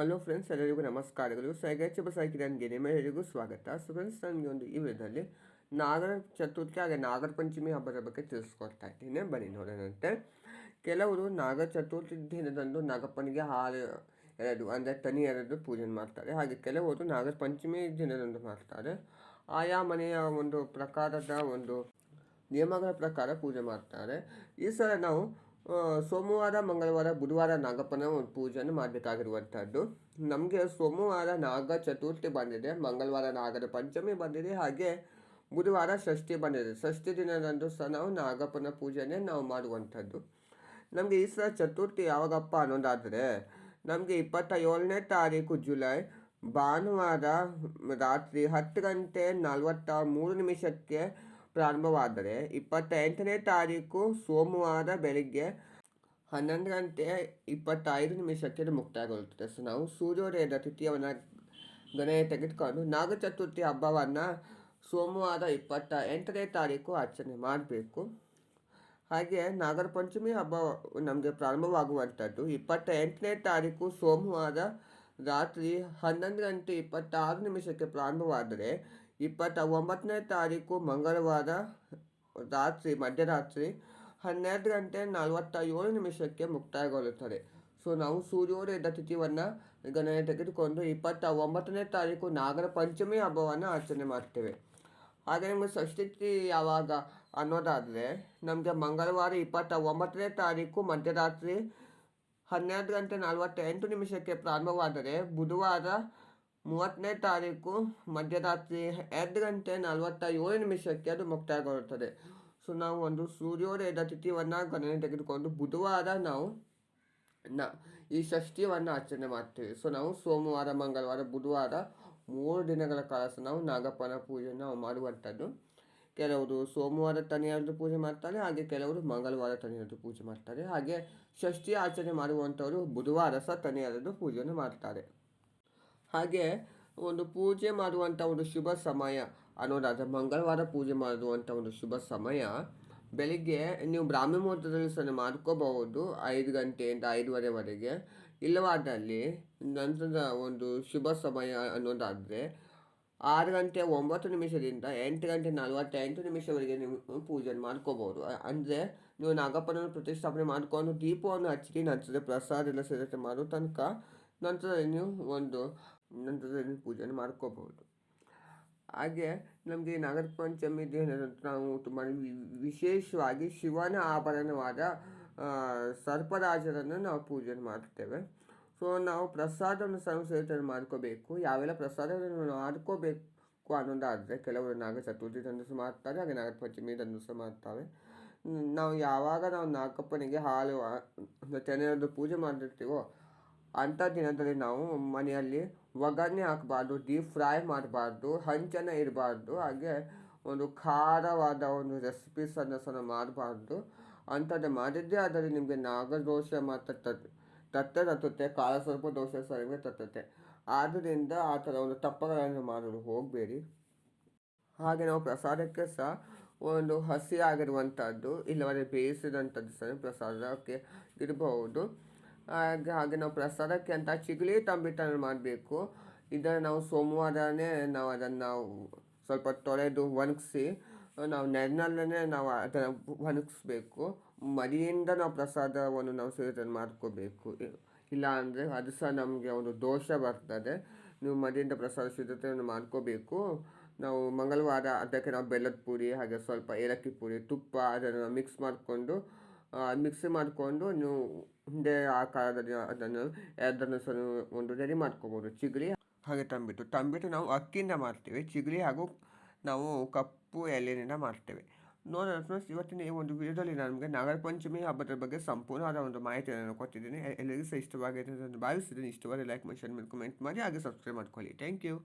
Hello friends, ಎಲ್ಲರಿಗೂ ನಮಸ್ಕಾರಗಳು. ಸೈಗಾಚ ಬಸಾಕಿರನ್ಗೆ ನಿಮ್ಮೆಲ್ಲರಿಗೂ ಸ್ವಾಗತ. ಸೊ ಫ್ರೆಂಡ್ಸ್ ನನಗೆ ಒಂದು ಈ ವಿಧದಲ್ಲಿ ನಾಗರ ಚತುರ್ಥಿ ಹಾಗೆ ನಾಗರ ಪಂಚಮಿ ಹಬ್ಬದ ಬಗ್ಗೆ ತಿಳಿಸ್ಕೊಡ್ತಾ ಇದ್ದೀನಿ. ಬನ್ನಿ ನೋಡೋಣಂತೆ ಕೆಲವರು ನಾಗರ ಚತುರ್ಥಿ ದಿನದಂದು ನಾಗಪ್ಪನಿಗೆ ಹಾಲು ಎರಡು ಅಂದರೆ ತನಿ ಎರಡು ಪೂಜೆ ಮಾಡ್ತಾರೆ. ಹಾಗೆ ಕೆಲವರು ನಾಗರ ಪಂಚಮಿ ದಿನದಂದು ಮಾಡ್ತಾರೆ. ಆಯಾ ಮನೆಯ ಒಂದು ಪ್ರಕಾರದ ಒಂದು ನಿಯಮಗಳ ಪ್ರಕಾರ ಪೂಜೆ ಮಾಡ್ತಾರೆ. ಈ ಸಲ ನಾವು ಸೋಮವಾರ, ಮಂಗಳವಾರ, ಬುಧವಾರ, ನಾಗಪ್ಪನ ಒಂದು ಪೂಜೆಯನ್ನು ಮಾಡಬೇಕಾಗಿರುವಂಥದ್ದು. ನಮಗೆ ಸೋಮವಾರ ನಾಗ ಚತುರ್ಥಿ ಬಂದಿದೆ. ಮಂಗಳವಾರ ನಾಗರ ಪಂಚಮಿ ಬಂದಿದೆ. ಹಾಗೆ ಬುಧವಾರ ಷಷ್ಠಿ ಬಂದಿದೆ. ಷಷ್ಠಿ ದಿನದಂದು ಸಹ ನಾವು ನಾಗಪ್ಪನ ಪೂಜೆಯೇ ನಾವು ಮಾಡುವಂಥದ್ದು. ನಮಗೆ ಈ ಸಲ ಚತುರ್ಥಿ ಯಾವಾಗಪ್ಪ ಅನ್ನೋದಾದರೆ, ನಮಗೆ ಇಪ್ಪತ್ತ ಏಳನೇ ತಾರೀಕು ಜುಲೈ, ಭಾನುವಾರ ರಾತ್ರಿ ಹತ್ತು ಗಂಟೆ ನಲವತ್ತ ಮೂರು ನಿಮಿಷಕ್ಕೆ ಪ್ರಾರಂಭವಾದರೆ ಇಪ್ಪತ್ತೆಂಟನೇ ತಾರೀಕು ಸೋಮವಾರ ಬೆಳಿಗ್ಗೆ ಹನ್ನೊಂದು ಗಂಟೆ ಇಪ್ಪತ್ತೈದು ನಿಮಿಷಕ್ಕೆ ಮುಕ್ತಾಯಗೊಳ್ಳುತ್ತದೆ. ಸೊ ನಾವು ಸೂರ್ಯೋದಯದ ತಿಥಿಯನ್ನು ಗಣನೆ ತೆಗೆದುಕೊಂಡು ನಾಗ ಚತುರ್ಥಿ ಹಬ್ಬವನ್ನು ಸೋಮವಾರ ಇಪ್ಪತ್ತ ಎಂಟನೇ ತಾರೀಕು ಆಚರಣೆ ಮಾಡಬೇಕು. ಹಾಗೆ ನಾಗರ ಪಂಚಮಿ ಹಬ್ಬ ನಮಗೆ ಪ್ರಾರಂಭವಾಗುವಂಥದ್ದು ಇಪ್ಪತ್ತ ಎಂಟನೇ ತಾರೀಕು ಸೋಮವಾರ ರಾತ್ರಿ ಹನ್ನೊಂದು ಗಂಟೆ ಇಪ್ಪತ್ತಾರು ನಿಮಿಷಕ್ಕೆ ಪ್ರಾರಂಭವಾದರೆ ಇಪ್ಪತ್ತ ಒಂಬತ್ತನೇ ತಾರೀಕು ಮಂಗಳವಾರ ರಾತ್ರಿ, ಮಧ್ಯರಾತ್ರಿ ಹನ್ನೆರಡು ಗಂಟೆ ನಲವತ್ತ ಏಳು ನಿಮಿಷಕ್ಕೆ ಮುಕ್ತಾಯಗೊಳ್ಳುತ್ತದೆ. ಸೊ ನಾವು ಸೂರ್ಯೋದಯದ ತಿಥಿಯನ್ನು ಗಣನೆ ತೆಗೆದುಕೊಂಡು ಇಪ್ಪತ್ತ ಒಂಬತ್ತನೇ ತಾರೀಕು ನಾಗರ ಪಂಚಮಿ ಹಬ್ಬವನ್ನು ಆಚರಣೆ ಮಾಡ್ತೇವೆ. ಹಾಗೆ ನಿಮಗೆ ಷಷ್ಠಿ ಯಾವಾಗ ಅನ್ನೋದಾದರೆ, ನಮಗೆ ಮಂಗಳವಾರ ಇಪ್ಪತ್ತ ಒಂಬತ್ತನೇ ತಾರೀಕು ಮಧ್ಯರಾತ್ರಿ ಹನ್ನೆರಡು ಗಂಟೆ ನಲವತ್ತೆಂಟು ನಿಮಿಷಕ್ಕೆ ಪ್ರಾರಂಭವಾದರೆ ಬುಧವಾರ ಮೂವತ್ತನೇ ತಾರೀಕು ಮಧ್ಯರಾತ್ರಿ ಎರಡು ಗಂಟೆ ನಲವತ್ತ ಏಳು ನಿಮಿಷಕ್ಕೆ ಅದು ಮುಕ್ತಾಯಗೊಳ್ಳುತ್ತದೆ. ಸೊ, ನಾವು ಒಂದು ಸೂರ್ಯೋದಯದ ತಿಥಿಯನ್ನು ಗಣನೆ ತೆಗೆದುಕೊಂಡು ಬುಧವಾರ ನಾವು ನ, ಈ ಷಷ್ಠಿಯನ್ನು ಆಚರಣೆ ಮಾಡ್ತೀವಿ. ಸೊ, ನಾವು ಸೋಮವಾರ, ಮಂಗಳವಾರ, ಬುಧವಾರ ಮೂರು ದಿನಗಳ ಕಾಲ ನಾವು ನಾಗಪ್ಪನ ಪೂಜೆಯನ್ನು ನಾವು ಮಾಡುವಂಥದ್ದು. ಕೆಲವರು ಸೋಮವಾರ ತನಿಯರದು ಪೂಜೆ ಮಾಡ್ತಾರೆ, ಹಾಗೆ ಕೆಲವರು ಮಂಗಳವಾರ ತನಿಯಾದ್ರು ಪೂಜೆ ಮಾಡ್ತಾರೆ. ಹಾಗೆ ಷಷ್ಠಿ ಆಚರಣೆ ಮಾಡುವಂಥವರು ಬುಧವಾರ ಸಹ ತನಿಯಾರದ್ದು ಪೂಜೆಯನ್ನು ಮಾಡ್ತಾರೆ. ಹಾಗೆ ಒಂದು ಪೂಜೆ ಮಾಡುವಂಥ ಒಂದು ಶುಭ ಸಮಯ ಅನ್ನೋದಾದರೆ ಮಂಗಳವಾರ ಪೂಜೆ ಮಾಡುವಂಥ ಒಂದು ಶುಭ ಸಮಯ, ಬೆಳಿಗ್ಗೆ ನೀವು ಬ್ರಾಹ್ಮಿ ಮುಹೂರ್ತದಲ್ಲಿ ಸಹ ಮಾಡ್ಕೋಬಹುದು. ಐದು ಗಂಟೆಯಿಂದ ಐದುವರೆವರೆಗೆ ಇಲ್ಲವಾದಲ್ಲಿ ನಂತರದ ಒಂದು ಶುಭ ಸಮಯ ಅನ್ನೋದಾದರೆ ಆರು ಗಂಟೆ ಒಂಬತ್ತು ನಿಮಿಷದಿಂದ ಎಂಟು ಗಂಟೆ ನಲವತ್ತೆಂಟು ನಿಮಿಷವರೆಗೆ ನೀವು ಪೂಜೆ ಮಾಡ್ಕೋಬೋದು. ಅಂದರೆ ನೀವು ನಾಗಪ್ಪನನ್ನು ಪ್ರತಿಷ್ಠಾಪನೆ ಮಾಡಿಕೊಂಡು ದೀಪವನ್ನು ಹಚ್ಚಿ ನಂತರ ಪ್ರಸಾದ ಎಲ್ಲ ಸಿದ್ಧತೆ ಮಾಡೋ ತನಕ ನಂತರ ನೀವು ಒಂದು ನಂತರ ನೀವು ಪೂಜೆಯನ್ನು ಮಾಡ್ಕೋಬಹುದು ಹಾಗೆ ನಮಗೆ ನಾಗರ ಪಂಚಮಿ ನಂತರ ನಾವು ತುಂಬ ವಿಶೇಷವಾಗಿ ಶಿವನ ಆಭರಣವಾದ ಸರ್ಪರಾಜರನ್ನು ನಾವು ಪೂಜೆ ಮಾಡ್ತೇವೆ. ಸೊ ನಾವು ಪ್ರಸಾದವನ್ನು ಸಹ ಸೇವನೆ ಮಾಡ್ಕೋಬೇಕು. ಯಾವೆಲ್ಲ ಪ್ರಸಾದವನ್ನು ಮಾಡ್ಕೋಬೇಕು ಅನ್ನೋದಾದರೆ ಕೆಲವರು ನಾಗ ಚತುರ್ಥಿ ತಂದು ಸಹ ಮಾಡ್ತಾರೆ, ಹಾಗೆ ನಾಗರ ಪಂಚಮಿ ತಂದು ಸಹ ಮಾಡ್ತಾರೆ. ನಾವು ಯಾವಾಗ ನಾವು ನಾಗಪ್ಪನಿಗೆ ಹಾಲು ತೆನೆಯದು ಪೂಜೆ ಮಾಡಿರ್ತೀವೋ ಅಂಥ ದಿನದಲ್ಲಿ ನಾವು ಮನೆಯಲ್ಲಿ ಒಗ್ಗರಣೆ ಹಾಕಬಾರ್ದು ಡೀಪ್ ಫ್ರೈ ಮಾಡಬಾರ್ದು, ಹಂಚನ ಇರಬಾರ್ದು, ಹಾಗೆ ಒಂದು ಖಾರವಾದ ಒಂದು ರೆಸಿಪೀಸನ್ನು ಸಹ ಮಾಡಬಾರ್ದು. ಅಂಥದ್ದು ಮಾಡಿದ್ದೇ ಆದರೆ ನಿಮಗೆ ನಾಗದೋಷ ಮಾತ್ರ ತತ್ ತತ್ತೆ ತತ್ತುತ್ತೆ, ಕಾಲ ಸ್ವಲ್ಪ ದೋಷ ಸರಿವೆ ತತ್ತುತ್ತೆ. ಆದ್ದರಿಂದ ಆ ಥರ ಒಂದು ತಪ್ಪಗಳನ್ನು ಮಾಡಲು ಹೋಗಬೇಡಿ. ಹಾಗೆ ನಾವು ಪ್ರಸಾದಕ್ಕೆ ಸಹ ಒಂದು ಹಸಿ ಆಗಿರುವಂಥದ್ದು ಇಲ್ಲವಾದರೆ ಬೇಯಿಸಿದಂಥದ್ದು ಸಹ ಪ್ರಸಾದಕ್ಕೆ ಇರಬಹುದು. ಹಾಗೆ ಹಾಗೆ ನಾವು ಪ್ರಸಾದಕ್ಕೆ ಅಂತ ಚಿಗಳಿ ತಂಬಿಟ್ಟನ್ನು ಮಾಡಬೇಕು. ಇದನ್ನು ನಾವು ಸೋಮವಾರನೇ ನಾವು ಅದನ್ನು ಸ್ವಲ್ಪ ತೊಳೆದು ಒಣಗಿಸಿ ನಾವು ನೆರಳಲ್ಲೇ ನಾವು ಅದನ್ನು ಒಣಗಿಸ್ಬೇಕು ಮಡಿಯಿಂದ ನಾವು ಪ್ರಸಾದವನ್ನು ನಾವು ಸೇವನೆ ಮಾಡ್ಕೋಬೇಕು. ಇಲ್ಲ ಅಂದರೆ ಅದು ಸಹ ನಮಗೆ ಒಂದು ದೋಷ ಬರ್ತದೆ. ನೀವು ಮಡಿಯಿಂದ ಪ್ರಸಾದ ಸಿದ್ಧತೆಯನ್ನು ಮಾಡ್ಕೋಬೇಕು. ನಾವು ಮಂಗಳವಾರ ಅದಕ್ಕೆ ನಾವು ಬೆಲ್ಲದ ಪುಡಿ, ಹಾಗೆ ಸ್ವಲ್ಪ ಏಲಕ್ಕಿ ಪುಡಿ, ತುಪ್ಪ ಅದನ್ನು ಮಿಕ್ಸ್ ಮಾಡಿಕೊಂಡು ಮಿಕ್ಸಿ ಮಾಡಿಕೊಂಡು ನೀವು ಹಿಂದೆ ಆ ಕಾಲದಲ್ಲಿ ಅದನ್ನು ಎರಡನ್ನು ಸಹ ಒಂದು ರೆಡಿ ಮಾಡ್ಕೋಬೋದು. ಚಿಗರಿ ಹಾಗೆ ತಂಬಿಟ್ಟು ತಂಬಿಟ್ಟು ನಾವು ಅಕ್ಕಿಯಿಂದ ಮಾಡ್ತೀವಿ. ಚಿಗರಿ ಹಾಗೂ ನಾವು ಕಪ್ಪು ಎಲೆಯಿಂದ ಮಾಡ್ತೇವೆ. ನೋಡೋಣ ಫ್ರೆಂಡ್ಸ್, ಇವತ್ತಿನ ಈ ಒಂದು ವಿಡಿಯೋದಲ್ಲಿ ನಾನು ನಿಮಗೆ ನಾಗರ ಪಂಚಮಿ ಹಬ್ಬದ ಬಗ್ಗೆ ಸಂಪೂರ್ಣವಾದ ಒಂದು ಮಾಹಿತಿಯನ್ನು ಕೊಟ್ಟಿದ್ದೀನಿ. ಎಲ್ಲರಿಗೂ ಸಹ ಇಷ್ಟವಾಗಿದೆ ಅಂತ ಭಾವಿಸಿದ್ದೀನಿ ಇಷ್ಟವಾದ ಲೈಕ್ ಮಾಡಿ, ಶೇರ್ ಮಾಡಿ ಕಮೆಂಟ್ ಮಾಡಿ, ಹಾಗೆ ಸಬ್ಸ್ಕ್ರೈಬ್ ಮಾಡ್ಕೊಳ್ಳಿ. Thank you